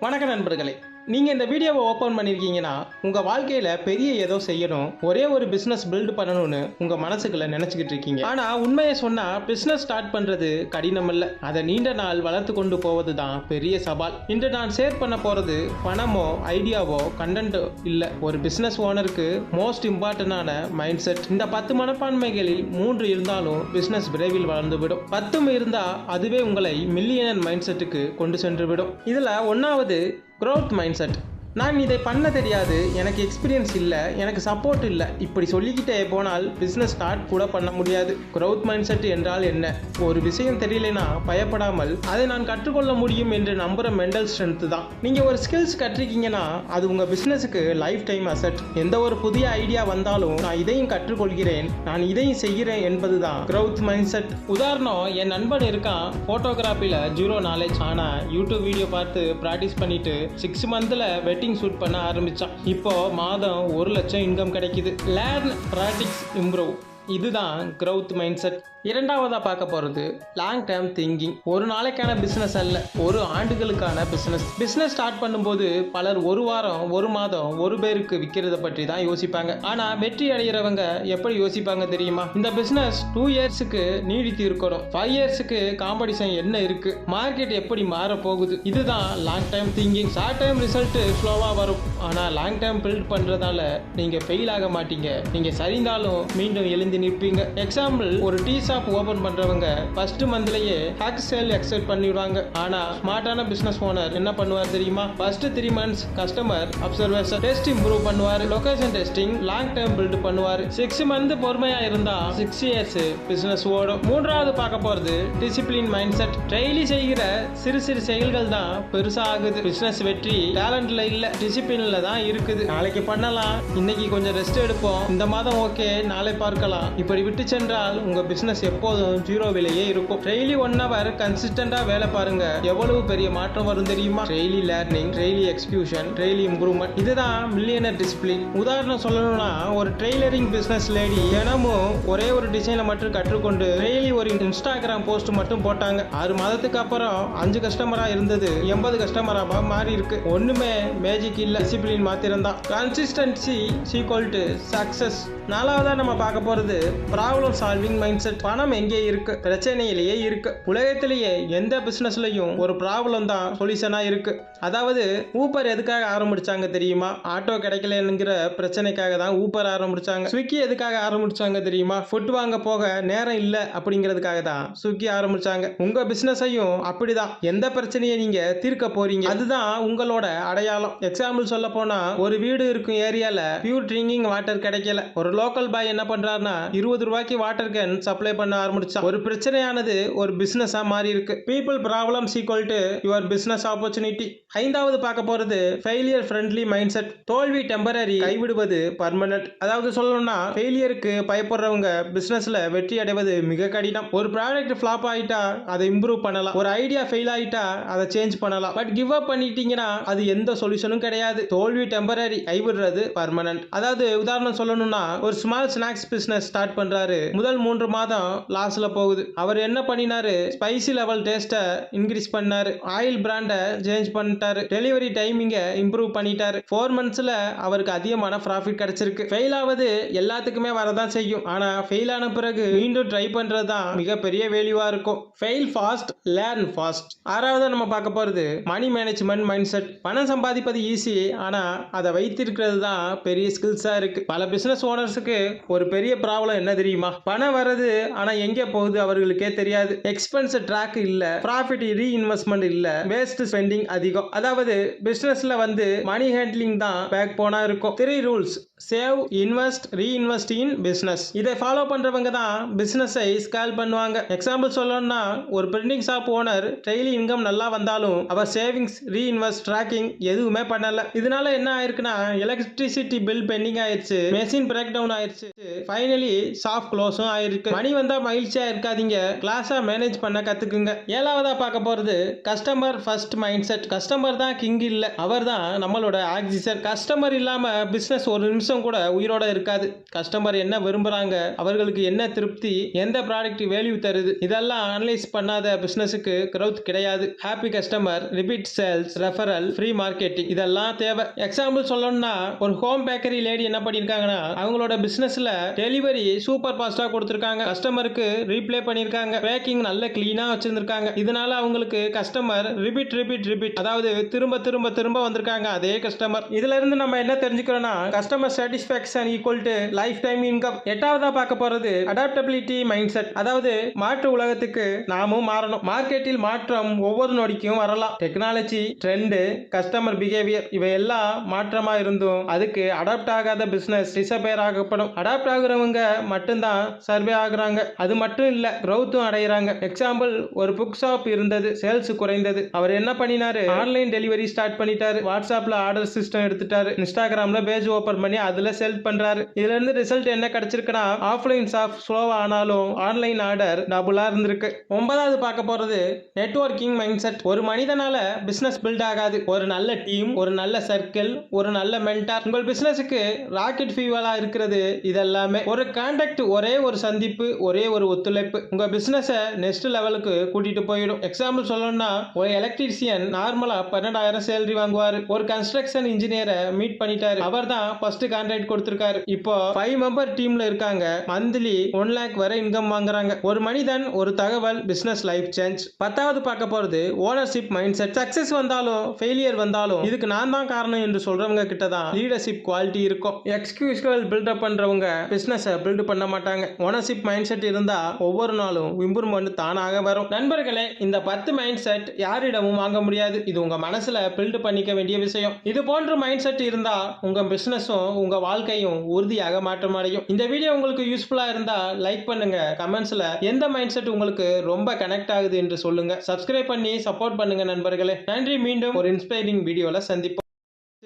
வணக்க நண்பர்களே. நீங்கள் இந்த வீடியோவை ஓப்பன் பண்ணியிருக்கீங்கன்னா உங்கள் வாழ்க்கையில் பெரிய ஏதோ செய்யணும் ஒரே ஒரு பிஸ்னஸ் பில்ட் பண்ணணும்னு உங்கள் மனசுக்குள்ள நினச்சிக்கிட்டு இருக்கீங்க. ஆனால் உண்மையை சொன்னால் பிஸ்னஸ் ஸ்டார்ட் பண்ணுறது கடினம் இல்லை. அதை நீண்ட நாள் வளர்த்து கொண்டு போவது தான் பெரிய சவால். இன்று நான் ஷேர் பண்ண போகிறது பணமோ ஐடியாவோ கண்டென்ட்டோ இல்லை. ஒரு பிஸ்னஸ் ஓனருக்கு மோஸ்ட் இம்பார்ட்டண்டான மைண்ட் செட் இந்த பத்து மனப்பான்மைகளில் மூன்று இருந்தாலும் பிஸ்னஸ் விரைவில் வளர்ந்துவிடும் பத்தும் இருந்தால் அதுவே உங்களை மில்லியனர் மைண்ட் செட்டுக்கு கொண்டு சென்று விடும். இதில் ஒன்றாவது growth மைண்ட் செட் நான் இதை பண்ண தெரியாது. எனக்கு எக்ஸ்பீரியன்ஸ் இல்லை. எனக்கு சப்போர்ட் இல்லை. இப்படி சொல்லிக்கிட்டே போனால் பிஸ்னஸ் ஸ்டார்ட் கூட பண்ண முடியாது. க்ரௌத் மைண்ட் செட் என்றால் என்ன? ஒரு விஷயம் தெரியலனா பயப்படாமல் அதை நான் கற்றுக்கொள்ள முடியும் என்று நம்புகிற மென்டல் ஸ்ட்ரென்த் தான். நீங்கள் ஒரு ஸ்கில்ஸ் கற்றுக்கீங்கன்னா அது உங்கள் பிஸ்னஸுக்கு லைஃப் டைம் அசெட் எந்த ஒரு புதிய ஐடியா வந்தாலும் நான் இதையும் கற்றுக்கொள்கிறேன். நான் இதையும் செய்கிறேன் என்பது தான் க்ரௌத் மைண்ட் செட் உதாரணம் என் நண்பன் இருக்கான். ஃபோட்டோகிராஃபியில் ஜீரோ நாலேஜ் ஆனால் யூடியூப் வீடியோ பார்த்து ப்ராக்டிஸ் பண்ணிட்டு சிக்ஸ் மந்தில் வெட்டிங் ஷூட் பண்ண ஆரம்பிச்சான். இப்போ மாதம் ஒரு லட்சம் இன்கம் கிடைக்குது. லேர்ன் ப்ராக்டிக்ஸ் இம்ப்ரூவ் இதுதான் க்ரௌத் மைண்ட் செட் இரண்டாவதாக பார்க்க போகிறது லாங் டேர்ம் திங்கிங் ஒரு நாளைக்கான பிஸ்னஸ் அல்ல ஒரு ஆண்டுகளுக்கான பிஸ்னஸ் பிஸ்னஸ் ஸ்டார்ட் பண்ணும்போது பலர் ஒரு வாரம் ஒரு மாதம் ஒரு பேருக்கு விற்கிறத பற்றி தான் யோசிப்பாங்க. ஆனால் வெற்றி அடைகிறவங்க எப்படி யோசிப்பாங்க தெரியுமா? இந்த பிஸ்னஸ் டூ இயர்ஸுக்கு நீடித்து இருக்கணும். ஃபைவ் இயர்ஸுக்கு காம்படிஷன் என்ன இருக்கு? மார்க்கெட் எப்படி மாற போகுது இதுதான் long time thinking short time result ஸ்லோவாக வரும். ஆனால் லாங் டைம் பில்ட் பண்ணுறதால நீங்கள் ஃபெயில் ஆக மாட்டீங்க. நீங்கள் சரிந்தாலும் மீண்டும் எழுந்து நிற்பீங்க. எக்ஸாம்பிள் ஒரு டீ ஷாப் ஓபன் பண்றவங்க ஃபர்ஸ்ட் மந்த்லயே ஹேக் சேல் எக்ஸைட் பண்ணிடுவாங்க. ஆனா ஸ்மார்ட்டான பிசினஸ் ஓனர் என்ன பண்ணுவார் தெரியுமா? First three months customer observation test improve பண்ணுவார். Location testing long term build பண்ணுவார். சிக்ஸ் மந்த் பொறுமையா இருந்தா சிக்ஸ் இயர்ஸ் பிசினஸ் ஓடும். மூன்றாவது பார்க்க போறது டிசிப்ளின் மைண்ட் செட் டெய்லி செய்கிற சிறு சிறு செயல்கள் தான் பெருசா ஆகுது. பிசினஸ் வெற்றி டேலண்ட்ல இல்ல டிசிப்ளின்ல தான் இருக்குது. நாளைக்கு பண்ணலாம் இன்னைக்கு கொஞ்சம் ரெஸ்ட் எடுப்போம். இந்த மாதம் ஓகே நாளை பார்க்கலாம். இப்படி விட்டு சென்றால் உங்க பிசினஸ் எப்போதும் ஜீரோ விலையே இருக்கும். டெய்லி ஒன் ஹவர் கன்சிஸ்டண்டா வேலை பாருங்க. எவ்வளவு பெரிய மாற்றம் வரும் தெரியுமா? Daily learning daily execution daily improvement இதுதான் மில்லியனர் டிசிப்ளின் உதாரணம் சொல்லணும்னா ஒரு ட்ரெய்லரிங் பிசினஸ் லேடி தினமும் ஒரே ஒரு டிசைனை மட்டும் கற்றுக்கொண்டு டெய்லி ஒரு இன்ஸ்டாகிராம் போஸ்ட் மட்டும் போட்டாங்க. ஆறு மாதத்துக்கு அப்புறம் அஞ்சு கஸ்டமரா இருந்தது. எண்பது கஸ்டமரா மாறி இருக்கு. ஒண்ணுமே மேஜிக் இல்ல. டிசிப்ளின் மாத்திரம் தான். கன்சிஸ்டன்சி சீக்வல் டு சக்சஸ் நாலாவதா நம்ம பார்க்க போறது ப்ராப்ளம் சால்விங் மைண்ட் செட் பணம் எங்கே இருக்கு? பிரச்சனையிலேயே இருக்கு. உலகத்திலேயே எந்த பிசினஸ்லயும் ஒரு ப்ராப்ளம் தான் சொல்யூஷனா இருக்கு. அதாவது ஊப்பர் எதுக்காக ஆரம்பிச்சாங்க தெரியுமா? ஆட்டோ கிடைக்கலங்கிற பிரச்சனைக்காக தான் ஊப்பர் ஆரம்பிச்சாங்க. ஸ்விக்கி எதுக்காக ஆரம்பிச்சாங்க தெரியுமா? ஃபுட் வாங்க போக நேரம் இல்லை அப்படிங்கிறதுக்காக தான் ஸ்விக்கி ஆரம்பிச்சாங்க. உங்க பிசினஸையும் அப்படிதான். எந்த பிரச்சனையை நீங்க தீர்க்க போறீங்க? அதுதான் உங்களோட அடையாளம். எக்ஸாம்பிள் சொல்ல போனா ஒரு வீடு இருக்கும் ஏரியால பியூர் ட்ரிங்கிங் வாட்டர் கிடைக்கல. ஒரு லோக்கல் பாய் என்ன பண்றாருன்னா இருபது ரூபாய்க்கு வாட்டர் கேன் சப்ளை பண்ண ஆரம்பிச்சா ஒரு பிரச்சனையானது ஒரு பிசினஸா மாறி இருக்கு people problem equal to your business opportunity ஐந்தாவது பார்க்க போறது ஃபெயிலியர் ஃப்ரெண்ட்லி மைண்ட் செட் தோல்வி டெம்பரரி கைவிடுவது பர்மனன்ட் அதாவது சொல்லணும்னா ஃபெயிலியருக்கு பயப்படுறவங்க பிசினஸ்ல வெற்றி அடைவது மிக கடினம். ஒரு ப்ராடக்ட் ஃபிளாப் ஆகிட்டா அதை இம்ப்ரூவ் பண்ணலாம். ஒரு ஐடியா ஃபெயில் ஆகிட்டா அதை சேஞ்ச் பண்ணலாம். பட் கிவ் அப் பண்ணிட்டீங்கன்னா அது எந்த சொல்யூஷனும் கிடையாது. தோல்வி டெம்பரரி கைவிடுறது பர்மனன்ட் அதாவது உதாரணம் சொல்லணும்னா ஒரு ஸ்மால் ஸ்நாக்ஸ் பிசினஸ் ஸ்டார்ட் பண்றாரு. முதல் மூன்று மாதம் லாஸ்ல போகுது. அவர் என்ன பண்ணினாரு? ஸ்பைசி லெவல் டேஸ்ட்டை இன்க்ரீஸ் பண்ணாரு. ஆயில் பிராண்டை சேஞ்ச் பண்ண பண்ணிட்டாரு. டெலிவரி டைமிங்கை இம்ப்ரூவ் பண்ணிட்டாரு. ஃபோர் மந்த்ஸ்ல அவருக்கு அதிகமான ப்ராஃபிட் கிடைச்சிருக்கு. ஃபெயில் ஆவது எல்லாத்துக்குமே வரதான் செய்யும். ஆனா ஃபெயில் ஆன பிறகு மீண்டும் ட்ரை பண்ணுறது தான் மிகப்பெரிய வேல்யூவா இருக்கும். ஃபெயில் ஃபாஸ்ட் லேர்ன் ஃபாஸ்ட் ஆறாவது நம்ம பார்க்க போறது மணி மேனேஜ்மெண்ட் மைண்ட் செட் பணம் சம்பாதிப்பது ஈஸி ஆனா அதை வைத்திருக்கிறது தான் பெரிய ஸ்கில்ஸா இருக்கு. பல பிசினஸ் ஓனர்ஸுக்கு ஒரு பெரிய ப்ராப்ளம் என்ன தெரியுமா? பணம் வர்றது ஆனா எங்கே போகுது அவர்களுக்கே தெரியாது. எக்ஸ்பென்ஸ் ட்ராக் இல்ல ப்ராஃபிட் ரீஇன்வெஸ்ட்மெண்ட் இல்ல வேஸ்ட் ஸ்பெண்டிங் அதிகம். அதாவது பிசினஸ்ல வந்து மணி ஹேண்ட்லிங் தான் பேக் போனா இருக்கும். Three rules save invest reinvest in business இதை ஃபாலோ பண்ணுறவங்க தான் பிஸ்னஸை ஸ்கேல் பண்ணுவாங்க. எக்ஸாம்பிள் சொல்லணும்னா ஒரு printing shop owner daily income நல்லா வந்தாலும் அவர் சேவிங்ஸ் ரீஇன்வெஸ்ட் ட்ராக்கிங் எதுவுமே பண்ணல. இதனால என்ன ஆயிருக்குன்னா எலக்ட்ரிசிட்டி பில் பெண்டிங் ஆயிருச்சு மெஷின் பிரேக் டவுன் ஆயிருச்சு ஃபைனலி ஷாப் க்ளோஸும் ஆயிருக்கு. மணி வந்தால் மகிழ்ச்சியாக இருக்காதீங்க. கிளாஸா மேனேஜ் பண்ண கற்றுக்குங்க ஏழாவதாக பார்க்க போகிறது customer first mind set customer தான் கிங் இல்லை. அவர் தான் நம்மளோட ஆக்சிஜன். கஸ்டமர் இல்லாமல் பிஸ்னஸ் ஒரு நிமிஷம் கூட உயிரோட இருக்காது. கஸ்டமர் என்ன விரும்புறாங்க அவர்களுக்கு என்ன திருப்தி எந்த ப்ராடக்ட் வேல்யூ தருது இதெல்லாம் அனலைஸ் பண்ணாத பிசினஸுக்கு க்ரௌத் கிடையாது. Happy customer repeat sales referral free marketing இதெல்லாம் தேவை. எக்ஸாம்பிள் சொல்லணும்னா ஒரு ஹோம் பேக்கரி லேடி என்ன பண்ணியிருக்காங்கன்னா அவங்களோட பிசினஸ்ல டெலிவரி சூப்பர் ஃபாஸ்ட்டாக கொடுத்துருக்காங்க. கஸ்டமருக்கு ரீப்ளே பண்ணியிருக்காங்க. பேக்கிங் நல்ல கிளீனா வச்சிருந்திருக்காங்க. இதனால அவங்களுக்கு கஸ்டமர் ரிபீட் ரிபீட் ரிபீட் அதாவது திரும்ப திரும்ப திரும்ப வந்திருக்காங்க. அதே கஸ்டமர் இதுல இருந்து நம்ம என்ன தெரிஞ்சுக்கிறோம்னா customer satisfaction equal to life time income எட்டாவதா பார்க்க போறது அடாப்டபிலிட்டி மைண்ட் செட் அதாவது மாற்று உலகத்துக்கு நாமும் மாறணும். மார்க்கெட்டில் மாற்றம் ஒவ்வொரு நொடிக்கும் வரலாம். டெக்னாலஜி ட்ரெண்டு கஸ்டமர் பிஹேவியர் இவை எல்லாம் மாற்றமா இருந்தும் அதுக்கு அடாப்ட் ஆகாத பிசினஸ் டிசப்பேர் ஆகப்படும். அடாப்ட் ஆகுறவங்க மட்டும்தான் சர்வே ஆகுறாங்க. அது மட்டும் இல்ல க்ரௌத்தும் அடையிறாங்க. அடைகிறாங்க எக்ஸாம்பிள் ஒரு புக் ஷாப் இருந்தது சேல்ஸ் குறைந்தது. அவர் என்ன பண்ணினாரு? ஆன்லைன் டெலிவரி ஸ்டார்ட் பண்ணிட்டாரு. வாட்ஸ்அப்ல ஆர்டர் சிஸ்டம் எடுத்துட்டாரு. இன்ஸ்டாகிராம்ல பேஜ் ஓபன் பண்ணி அதுல செல் பண்றாரு. இதுல இருந்து ரிசல்ட் என்ன கிடைச்சிருக்குன்னா ஆஃப்லைன் ஷாப் ஸ்லோவா ஆனாலும் ஆன்லைன் ஆர்டர் டபுளா இருந்திருக்கு. ஒன்பதாவது பார்க்க போறது நெட்வொர்க்கிங் மைண்ட் செட் ஒரு மனிதனால பிசினஸ் பில்ட் ஆகாது. ஒரு நல்ல டீம் ஒரு நல்ல சர்க்கிள் ஒரு நல்ல மென்டார் உங்கள் பிசினஸுக்கு ராக்கெட் ஃபீவலா இருக்கிறது இதெல்லாமே. ஒரு கான்டாக்ட் ஒரே ஒரு சந்திப்பு ஒரே ஒரு ஒத்துழைப்பு. உங்க பிஸ்னஸை நெக்ஸ்ட் லெவலுக்கு கூட்டிட்டு போயிடும். எக்ஸாம்பிள் சொல்லணும்னா ஒரு எலக்ட்ரீஷியன் நார்மலா பன்னெண்டாயிரம் சேலரி வாங்குவார். ஒரு கன்ஸ்ட்ரக்ஷன் இன்ஜினியரை மீட் பண்ணிட்டாரு. அவர் தான் ஃபர்ஸ்ட் கான்ட்ராக்ட் கொடுத்திருக்காரு. இப்போ ஃபைவ் மெம்பர் டீம்ல இருக்காங்க. மந்த்லி ஒன் லேக் வரை இன்கம் வாங்குறாங்க. ஒரு மனிதன் ஒரு தகவல் பிசினஸ் லைஃப் சேஞ்ச் பத்தாவது பார்க்க போறது ஓனர்ஷிப் மைண்ட் செட் சக்சஸ் வந்தாலும் ஃபெயிலியர் வந்தாலும் இதுக்கு நான் தான் காரணம் என்று சொல்றவங்க கிட்ட தான் லீடர்ஷிப் குவாலிட்டி இருக்கும். எக்ஸ்கியூஸ்கள் பில்டப் பண்றவங்க பிசினஸை பில்ட் பண்ண மாட்டாங்க. ஓனர்ஷிப் மைண்ட் செட் இருந்தா ஒவ்வொரு நாளும் இம்ப்ரூவ்மெண்ட் தானாக வரும். நண்பர்களே இந்த பத்து மைண்ட் செட் யாரிடமும் வாங்க முடியாது. இது உங்க மனசுல பில்ட் பண்ணிக்க வேண்டிய விஷயம். இது போன்ற மைண்ட் செட் இருந்தா உங்க பிசினஸும் உங்க வாழ்க்கையும் உறுதியாக மாற்றம் அடையும். இந்த வீடியோ உங்களுக்கு யூஸ்ஃபுல்லா இருந்தால் லைக் பண்ணுங்க. கமெண்ட்ஸ்ல எந்த மைண்ட் செட் உங்களுக்கு ரொம்ப கனெக்ட் ஆகுது என்று சொல்லுங்க. சப்ஸ்கிரைப் பண்ணி சப்போர்ட் பண்ணுங்க நண்பர்களே. நன்றி. மீண்டும் ஒரு இன்ஸ்பைரிங் வீடியோவில் சந்திப்போம்.